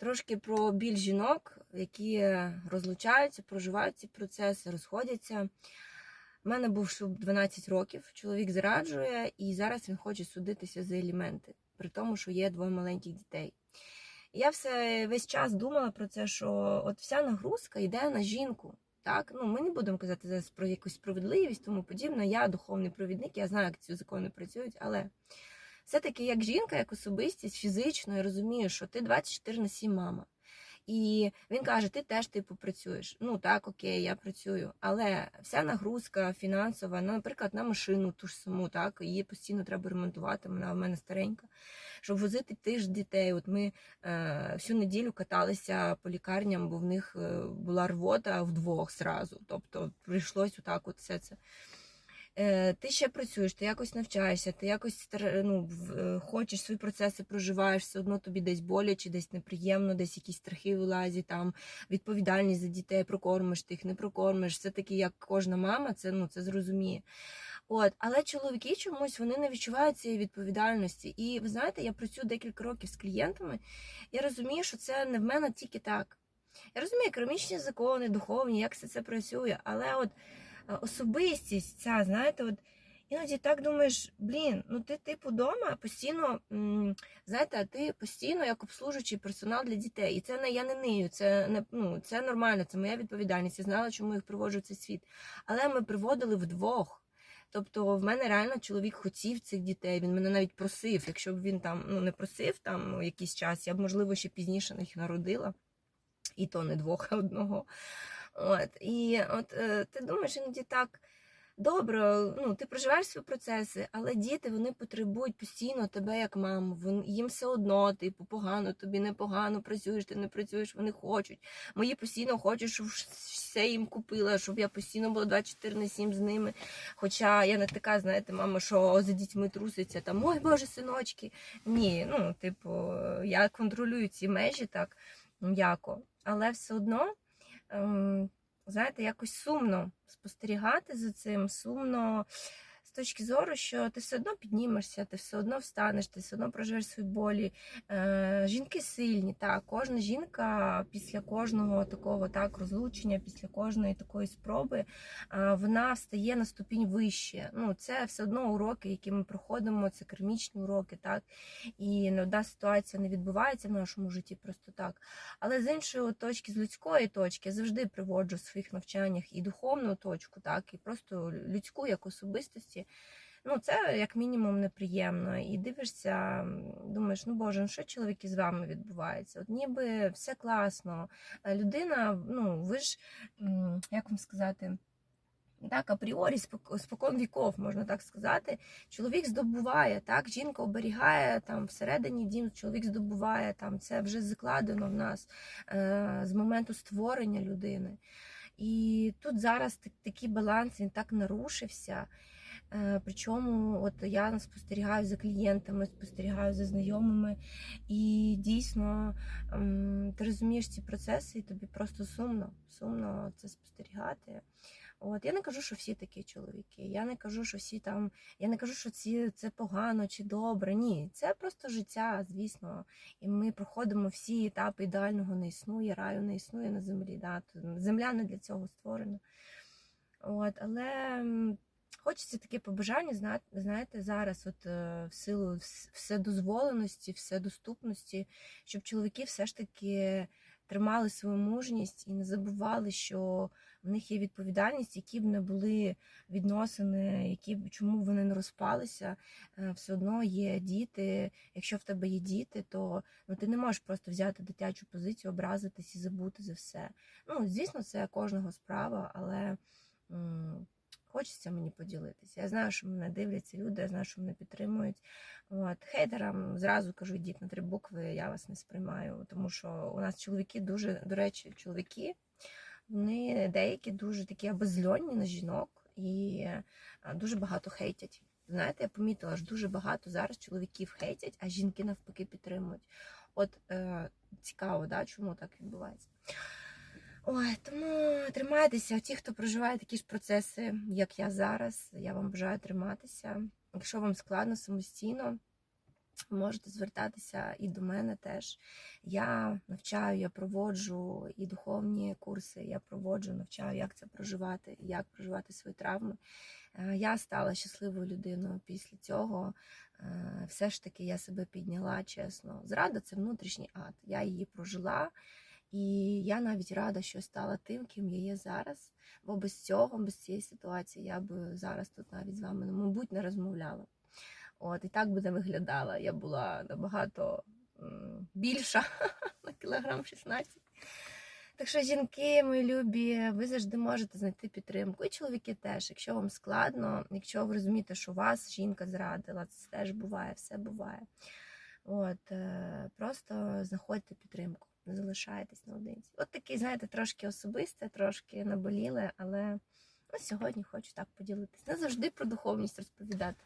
Трошки про біль жінок, які розлучаються, проживають ці процеси, розходяться. У мене був шлюб 12 років, чоловік зраджує, і зараз він хоче судитися за елементи, при тому, що є двоє маленьких дітей. Я все весь час думала про це, що от вся нагрузка йде на жінку. Так, ну ми не будемо казати зараз про якусь справедливість, тому подібне. Я духовний провідник, я знаю, як ці закони працюють, але все-таки як жінка, як особистість фізично, я розумію, що ти 24 на 7 мама. І він каже: ти теж типу працюєш. Ну так, окей, я працюю. Але вся нагрузка фінансова, ну, наприклад, на машину ту ж саму, так, її постійно треба ремонтувати, вона в мене старенька. Щоб возити тих дітей. От ми е, всю неділю каталися по лікарням, бо в них е, була рвота вдвох зразу. Тобто прийшлось отак от все це. Е, ти ще працюєш, ти якось навчаєшся, ти якось ну, е, хочеш свої процеси проживаєш, все одно тобі десь боляче, десь неприємно, десь якісь страхи вилазять, там відповідальність за дітей, прокормиш ти їх, не прокормиш. Все таки, як кожна мама, це ну це зрозуміє. От, але чоловіки чомусь вони не відчувають цієї відповідальності. І ви знаєте, я працюю декілька років з клієнтами. Я розумію, що це не в мене тільки так. Я розумію економічні закони, духовні, як все це працює, але от особистість ця, знаєте, от іноді так думаєш, блін, ну ти типу вдома постійно, знаєте, а ти постійно як обслужуючий персонал для дітей. І це не я не нию, це не ну це нормально, це моя відповідальність. Я знала, чому їх приводжу в цей світ. Але ми приводили вдвох. Тобто в мене реально чоловік хотів цих дітей. Він мене навіть просив. Якщо б він там ну не просив там ну, якийсь час, я б можливо ще пізніше їх народила, і то не двох, а одного. От і от е, ти думаєш іноді так. Добре, ну ти проживаєш свої процеси, але діти вони потребують постійно тебе як маму. Вон їм все одно, типу, погано, тобі непогано, працюєш, ти не працюєш, вони хочуть. Мої постійно хочуть, щоб все їм купила, щоб я постійно була 24 на 7 з ними. Хоча я не така, знаєте, мама, що за дітьми труситься там, ой Боже, синочки. Ні, ну, типу, я контролюю ці межі так м'яко, але все одно. Ем, знаєте, якось сумно спостерігати за цим, сумно з точки зору, що ти все одно піднімешся, ти все одно встанеш, ти все одно проживеш свої болі. Е, жінки сильні, так, кожна жінка після кожного такого так розлучення, після кожної такої спроби, е, вона встає на ступінь вище. Ну, це все одно уроки, які ми проходимо, це кармічні уроки, так. І не одна ситуація не відбувається в нашому житті просто так. Але з іншої точки, з людської точки, я завжди приводжу в своїх навчаннях і духовну точку, так, і просто людську як особистості. Ну, це як мінімум неприємно. І дивишся, думаєш, ну боже, ну що чоловіки з вами відбувається? От ніби все класно. Е, Людина, ну ви ж як вам сказати. Так, апріорі, спокон віков, можна так сказати. Чоловік здобуває, так, жінка оберігає там всередині дім, чоловік здобуває там. Це вже закладено в нас е, з моменту створення людини. І тут зараз так- такий баланс він так нарушився. Е, Причому от я спостерігаю за клієнтами, спостерігаю за знайомими, і дійсно ти розумієш ці процеси, і тобі просто сумно, сумно це спостерігати. От я не кажу, що всі такі чоловіки. Я не кажу, що всі там. Я не кажу, що ці це погано чи добре. Ні, це просто життя, звісно. І ми проходимо всі етапи ідеального не існує, раю не існує на землі. Да? Земля не для цього створена. От, але хочеться таке побажання, зна- знаєте, зараз, от е, в силу вс- вседозволеності, вседоступності, щоб чоловіки все ж таки тримали свою мужність і не забували, що в них є відповідальність, які б не були відносини, які б чому б вони не розпалися, е, все одно є діти. Якщо в тебе є діти, то ну ти не можеш просто взяти дитячу позицію, образитись і забути за все. Ну, звісно, це кожного справа, але хочеться мені поділитися. Я знаю, що мене дивляться люди, я знаю, що мене підтримують. От хейтерам зразу кажу, йдіть на три букви, я вас не сприймаю, тому що у нас чоловіки дуже, до речі, чоловіки. Вони деякі дуже такі обезльонні на жінок і дуже багато хейтять. Знаєте, я помітила, що дуже багато зараз чоловіків хейтять, а жінки навпаки підтримують. От е, цікаво, да, чому так відбувається. Ой, тому тримайтеся. Ті, хто проживає такі ж процеси, як я зараз, я вам бажаю триматися. Якщо вам складно самостійно, можете звертатися і до мене теж. Я навчаю, я проводжу і духовні курси, я проводжу, навчаю, як це проживати, як проживати свої травми. Е, Я стала щасливою людиною після цього. Е, Все ж таки я себе підняла чесно. Зрада це внутрішній ад. Я її прожила, і я навіть рада, що стала тим, ким я є зараз. Бо без цього, без цієї ситуації, я б зараз тут навіть з вами, ну, мабуть, не розмовляла. От, і так би не виглядала. Я була набагато більша на кілограм 16. Так що, жінки, мої любі, ви завжди можете знайти підтримку. І чоловіки теж, якщо вам складно, якщо ви розумієте, що вас жінка зрадила, це теж буває, все буває. От, е, просто знаходьте підтримку, не залишайтесь наодинці. От такий, знаєте, трошки особисте, трошки наболіле, але ну, сьогодні хочу так поділитися. Не завжди про духовність розповідати.